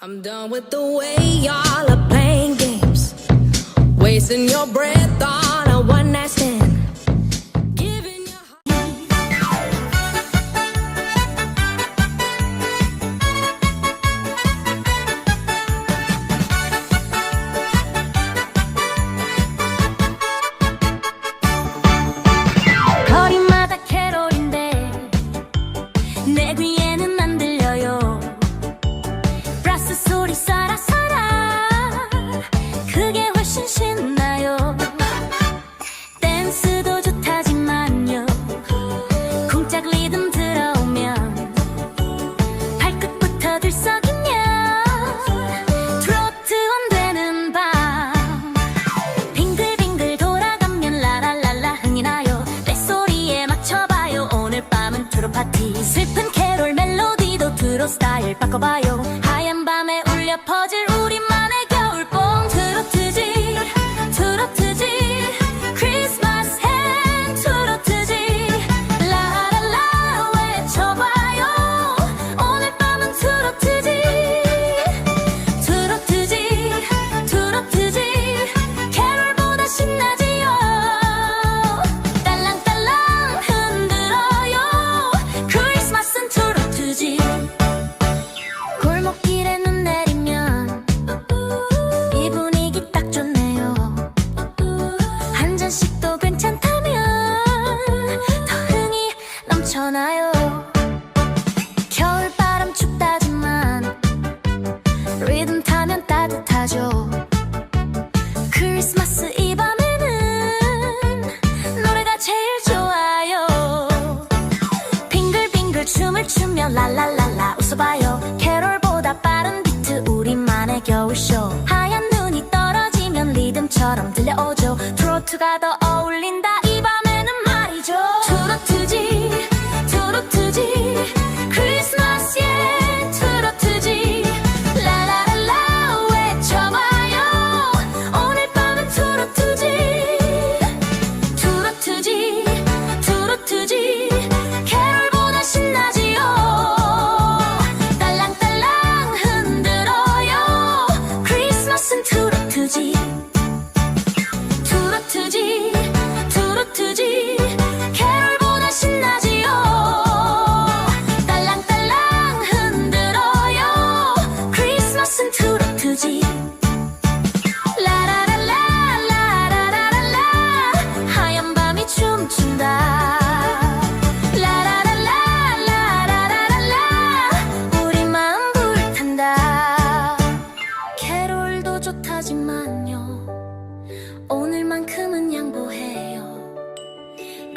I'm done with the way y'all are playing games, wasting your breath on a one night stand. 그런 스타일 바꿔봐요. 하얀 밤에 울려 퍼질 있잖아요. 겨울바람 춥다지만 리듬 타면 따뜻하죠. 크리스마스 이 밤에는 노래가 제일 좋아요. 빙글빙글 춤을 추며 랄랄랄라 웃어봐요. 캐롤보다 빠른 비트 우리만의 겨울쇼. 하얀 눈이 떨어지면 리듬처럼 들려오죠. 트로트가 더 어울린다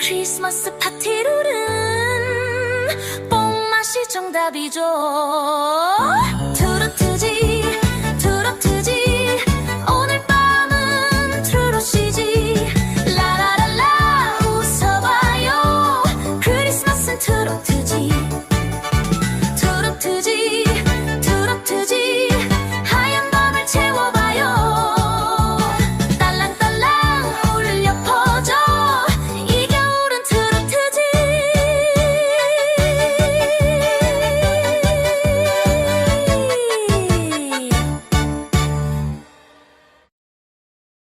크리스마스 파티로는 뽕 맛이 정답이죠.